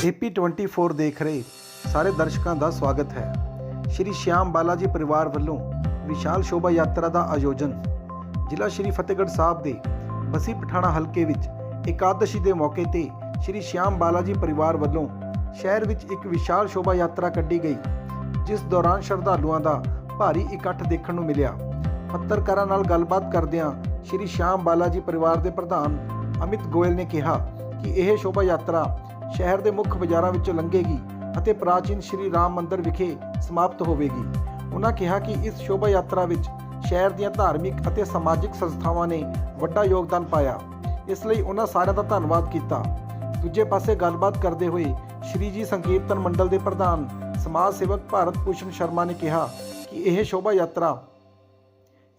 AP24 ਦੇਖ ਰਹੇ ਸਾਰੇ ਦਰਸ਼ਕਾਂ ਦਾ ਸਵਾਗਤ ਹੈ। ਸ਼੍ਰੀ ਸ਼ਿਆਮ ਬਾਲਾਜੀ ਪਰਿਵਾਰ ਵੱਲੋਂ ਵਿਸ਼ਾਲ ਸ਼ੋਭਾ ਯਾਤਰਾ ਦਾ ਆਯੋਜਨ। ਜ਼ਿਲ੍ਹਾ ਸ਼੍ਰੀ ਫਤਿਹਗੜ੍ਹ ਸਾਹਿਬ ਦੇ ਬਸੀ ਪਠਾਣਾ ਹਲਕੇ ਵਿੱਚ ਇਕਾਦਸ਼ੀ ਦੇ ਮੌਕੇ ਤੇ ਸ਼੍ਰੀ ਸ਼ਿਆਮ ਬਾਲਾਜੀ ਪਰਿਵਾਰ ਵੱਲੋਂ ਸ਼ਹਿਰ ਵਿੱਚ ਇੱਕ ਵਿਸ਼ਾਲ ਸ਼ੋਭਾ ਯਾਤਰਾ ਕੱਢੀ ਗਈ, ਜਿਸ ਦੌਰਾਨ ਸ਼ਰਧਾਲੂਆਂ ਦਾ ਭਾਰੀ ਇਕੱਠ ਦੇਖਣ ਨੂੰ ਮਿਲਿਆ। ਪੱਤਰਕਾਰਾਂ ਨਾਲ ਗੱਲਬਾਤ ਕਰਦਿਆਂ ਸ਼੍ਰੀ ਸ਼ਿਆਮ ਬਾਲਾਜੀ ਪਰਿਵਾਰ ਦੇ ਪ੍ਰਧਾਨ ਅਮਿਤ ਗੋਇਲ ਨੇ ਕਿਹਾ ਕਿ ਇਹ ਸ਼ੋਭਾ ਯਾਤਰਾ ਸ਼ਹਿਰ ਦੇ ਮੁੱਖ ਬਾਜ਼ਾਰਾਂ ਵਿੱਚੋਂ ਲੰਘੇਗੀ ਅਤੇ ਪ੍ਰਾਚੀਨ ਸ਼੍ਰੀ ਰਾਮ ਮੰਦਿਰ ਵਿਖੇ ਸਮਾਪਤ ਹੋਵੇਗੀ। ਉਹਨਾਂ ਕਿਹਾ ਕਿ ਇਸ ਸ਼ੋਭਾ ਯਾਤਰਾ ਵਿੱਚ ਸ਼ਹਿਰ ਦੀਆਂ ਧਾਰਮਿਕ ਅਤੇ ਸਮਾਜਿਕ ਸੰਸਥਾਵਾਂ ਨੇ ਵੱਡਾ ਯੋਗਦਾਨ ਪਾਇਆ। ਇਸ ਲਈ ਉਹਨਾਂ ਸਾਰਿਆਂ ਦਾ ਧੰਨਵਾਦ ਕੀਤਾ। ਦੂਜੇ ਪਾਸੇ ਗੱਲਬਾਤ ਕਰਦੇ ਹੋਏ ਸ਼੍ਰੀ ਜੀ ਸੰਕੀਰਤਨ ਮੰਡਲ ਦੇ ਪ੍ਰਧਾਨ, ਸਮਾਜ ਸੇਵਕ ਭਾਰਤ ਭੂਸ਼ਣ ਸ਼ਰਮਾ ਨੇ ਕਿਹਾ ਕਿ ਇਹ ਸ਼ੋਭਾ ਯਾਤਰਾ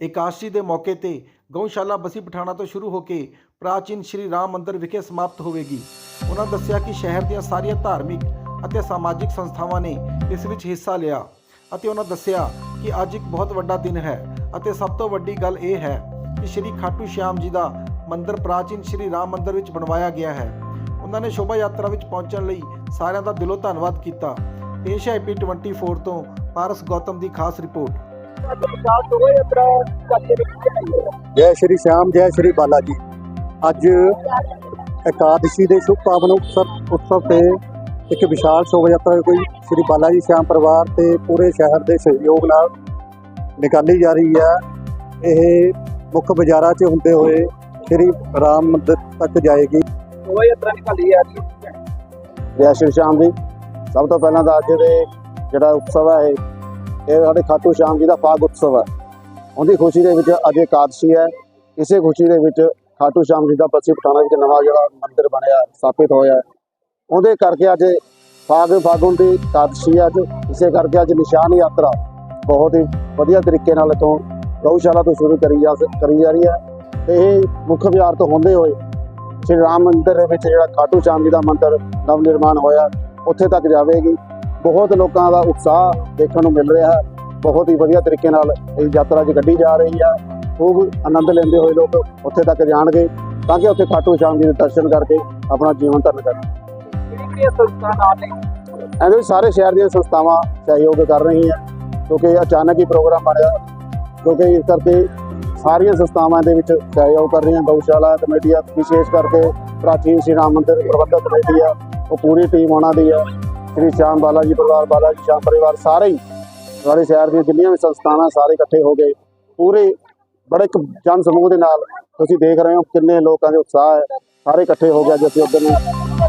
ਏਕਾਸ਼ੀ ਦੇ ਮੌਕੇ ਤੇ ਗਊਸ਼ਾਲਾ ਬਸੀ ਪਠਾਣਾ ਤੋਂ ਸ਼ੁਰੂ ਹੋ ਕੇ ਪ੍ਰਾਚੀਨ ਸ਼੍ਰੀ ਰਾਮ ਮੰਦਿਰ ਵਿਖੇ ਸਮਾਪਤ ਹੋਵੇਗੀ। ਉਹਨਾਂ ਦੱਸਿਆ ਕਿ ਸ਼ਹਿਰ ਦੀਆਂ ਸਾਰੀਆਂ ਧਾਰਮਿਕ ਅਤੇ ਸਮਾਜਿਕ ਸੰਸਥਾਵਾਂ ਨੇ ਇਸ ਵਿੱਚ ਹਿੱਸਾ ਲਿਆ ਅਤੇ ਉਹਨਾਂ ਦੱਸਿਆ ਕਿ ਅੱਜ ਇੱਕ ਬਹੁਤ ਵੱਡਾ ਦਿਨ ਹੈ ਅਤੇ ਸਭ ਤੋਂ ਵੱਡੀ ਗੱਲ ਇਹ ਹੈ ਕਿ ਸ਼੍ਰੀ ਖਾਟੂ ਸ਼ਿਆਮ ਜੀ ਦਾ ਮੰਦਿਰ ਪ੍ਰਾਚੀਨ ਸ਼੍ਰੀ ਰਾਮ ਮੰਦਿਰ ਵਿੱਚ ਬਣਵਾਇਆ ਗਿਆ ਹੈ। ਉਹਨਾਂ ਨੇ ਸ਼ੋਭਾ ਯਾਤਰਾ ਵਿੱਚ ਪਹੁੰਚਣ ਲਈ ਸਾਰਿਆਂ ਦਾ ਦਿਲੋਂ ਧੰਨਵਾਦ ਕੀਤਾ। ਪੇਸ਼ ਹੈ ਪੀ 24 ਤੋਂ ਪਾਰਸ ਗੌਤਮ ਦੀ ਖਾਸ ਰਿਪੋਰਟ। ਜੈ ਸ਼੍ਰੀ ਸ਼ਾਮ ਜੈ ਸ਼੍ਰੀ ਬਾਲਾ ਜੀ। ਅੱਜ ਇਕਾਦਸ਼ੀ ਦੇ ਸ਼ੁਭ ਪਾਵਨ ਉਤਸਵ ਉਤਸਵ ਤੇ ਇੱਕ ਵਿਸ਼ਾਲ ਸ਼ੋਭਾ ਯਾਤਰਾ ਕੋਈ ਸ਼੍ਰੀ ਬਾਲਾ ਜੀ ਸ਼ਾਮ ਪਰਿਵਾਰ ਤੇ ਪੂਰੇ ਸ਼ਹਿਰ ਦੇ ਸਹਿਯੋਗ ਨਾਲ ਨਿਕਾਲੀ ਜਾ ਰਹੀ ਹੈ। ਇਹ ਮੁੱਖ ਬਾਜ਼ਾਰਾਂ 'ਚ ਹੁੰਦੇ ਹੋਏ ਸ਼੍ਰੀ ਰਾਮ ਮੰਦਿਰ ਤੱਕ ਜਾਏਗੀ। ਸ਼ੋਭਾ ਯਾਤਰਾ ਨਿਕਾਲੀ ਆ ਰਹੀ ਹੈ। ਜੈ ਸ਼੍ਰੀ ਸ਼ਾਮ ਜੀ। ਸਭ ਤੋਂ ਪਹਿਲਾਂ ਤਾਂ ਅੱਜ ਦੇ ਜਿਹੜਾ ਉਤਸਵ ਹੈ ਇਹ ਸਾਡੇ ਖਾਟੂ ਸ਼ਾਮ ਜੀ ਦਾ ਪਾਗ ਉਤਸਵ ਹੈ। ਉਹਦੀ ਖੁਸ਼ੀ ਦੇ ਵਿੱਚ ਅੱਜ ਇਕਾਦਸ਼ੀ ਹੈ। ਇਸੇ ਖੁਸ਼ੀ ਦੇ ਵਿੱਚ ਖਾਟੂ ਸ਼ਾਮ ਜੀ ਦਾ ਪੱਸੀ ਪਠਾਣਾ ਵਿੱਚ ਨਵਾਂ ਜਿਹੜਾ ਮੰਦਿਰ ਬਣਿਆ, ਸਥਾਪਿਤ ਹੋਇਆ ਉਹਦੇ ਕਰਕੇ ਅੱਜ ਫਾਗ ਫਾਗੁਨ ਦੀ ਇਕਾਦਸ਼ੀ ਹੈ ਅੱਜ। ਇਸੇ ਕਰਕੇ ਅੱਜ ਨਿਸ਼ਾਨ ਯਾਤਰਾ ਬਹੁਤ ਹੀ ਵਧੀਆ ਤਰੀਕੇ ਨਾਲ ਇਥੋਂ ਗਊਸ਼ਾਲਾ ਤੋਂ ਸ਼ੁਰੂ ਕਰੀ ਜਾ ਕਰੀ ਜਾ ਰਹੀ ਹੈ। ਤੇ ਇਹ ਮੁੱਖ ਬਾਜ਼ਾਰ ਤੋਂ ਹੁੰਦੇ ਹੋਏ ਸ਼੍ਰੀ ਰਾਮ ਮੰਦਿਰ ਦੇ ਵਿੱਚ ਜਿਹੜਾ ਖਾਟੂ ਸ਼ਾਮ ਜੀ ਦਾ ਮੰਦਿਰ ਨਵ ਨਿਰਮਾਣ ਹੋਇਆ, ਉੱਥੇ ਤੱਕ ਜਾਵੇਗੀ। ਬਹੁਤ ਲੋਕਾਂ ਦਾ ਉਤਸ਼ਾਹ ਦੇਖਣ ਨੂੰ ਮਿਲ ਰਿਹਾ ਹੈ। ਬਹੁਤ ਹੀ ਵਧੀਆ ਤਰੀਕੇ ਨਾਲ ਇਹ ਯਾਤਰਾ ਜੀ ਕੱਢੀ ਜਾ ਰਹੀ ਹੈ। ਖੂਬ ਆਨੰਦ ਲੈਂਦੇ ਹੋਏ ਲੋਕ ਉੱਥੇ ਤੱਕ ਜਾਣਗੇ ਤਾਂ ਕਿ ਉੱਥੇ ਖਾਟੂ ਸ਼ਾਮ ਜੀ ਦੇ ਦਰਸ਼ਨ ਕਰਕੇ ਆਪਣਾ ਜੀਵਨ ਧਰਨ ਕਰਨ। ਕਿਹੜੀ ਸੰਸਥਾ ਨਾਲ ਨੇ? ਐਵੇਂ ਹੀ ਸਾਰੇ ਸ਼ਹਿਰ ਦੀਆਂ ਸੰਸਥਾਵਾਂ ਸਹਿਯੋਗ ਕਰ ਰਹੀਆਂ ਕਿਉਂਕਿ ਇਹ ਅਚਾਨਕ ਹੀ ਪ੍ਰੋਗਰਾਮ ਬਣਿਆ। ਕਿਉਂਕਿ ਇਸ ਕਰਕੇ ਸਾਰੀਆਂ ਸੰਸਥਾਵਾਂ ਦੇ ਵਿੱਚ ਸਹਿਯੋਗ ਕਰ ਰਹੀਆਂ। ਗਊਸ਼ਾਲਾ ਕਮੇਟੀ ਆ ਵਿਸ਼ੇਸ਼ ਕਰਕੇ ਪ੍ਰਾਚੀਨ ਸ਼੍ਰੀ ਰਾਮ ਮੰਦਿਰ ਪ੍ਰਬੰਧਕ ਕਮੇਟੀ ਆ। ਉਹ ਪੂਰੀ ਟੀਮ ਉਹਨਾਂ ਦੀ ਆ। ਸ਼੍ਰੀ ਸ਼ਾਮ ਬਾਲਾ ਜੀ ਪਰਿਵਾਰ ਬਾਲਾ ਜੀ ਸ਼ਾਮ ਪਰਿਵਾਰ ਸਾਰੇ ਹੀ ਸਾਰੇ ਸ਼ਹਿਰ ਦੀਆਂ ਜਿੰਨੀਆਂ ਵੀ ਸੰਸਥਾਵਾਂ ਸਾਰੇ ਇਕੱਠੇ ਹੋ ਗਏ। ਪੂਰੇ ਬੜੇ ਇੱਕ ਜਨ ਸਮੂਹ ਦੇ ਨਾਲ ਤੁਸੀਂ ਦੇਖ ਰਹੇ ਹੋ ਕਿੰਨੇ ਲੋਕਾਂ ਦੇ ਉਤਸ਼ਾਹ ਹੈ। ਸਾਰੇ ਇਕੱਠੇ ਹੋ ਗਏ ਅੱਜ ਅਸੀਂ ਉਧਰ ਨੂੰ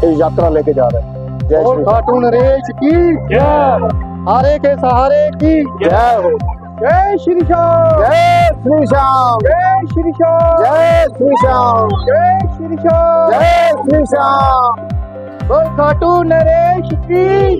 ਇਹ ਯਾਤਰਾ ਲੈ ਕੇ ਜਾ ਰਹੇ ਹਾਂ। ਜੈ ਸ਼੍ਰੀ ਖਾਟੂ ਨਰੇਸ਼ ਕੀ? ਜੈ। ਹਾਰੇ ਕੇ ਸਹਾਰੇ ਕੀ? ਜੈ ਹੋ। ਜੈ ਸ਼੍ਰੀ ਸ਼ਾਮ। ਜੈ ਸ਼੍ਰੀ ਸ਼ਾਮ। ਜੈ ਸ਼੍ਰੀ ਸ਼ਾਮ। ਜੈ ਸ਼੍ਰੀ ਸ਼ਾਮ। ਜੈ ਸ਼੍ਰੀ ਸ਼ਾਮ। ਜੈ ਸ਼੍ਰੀ ਸ਼ਾਮ। ਬੋਲ ਖਾਟੂ ਨਰੇਸ਼ ਕੀ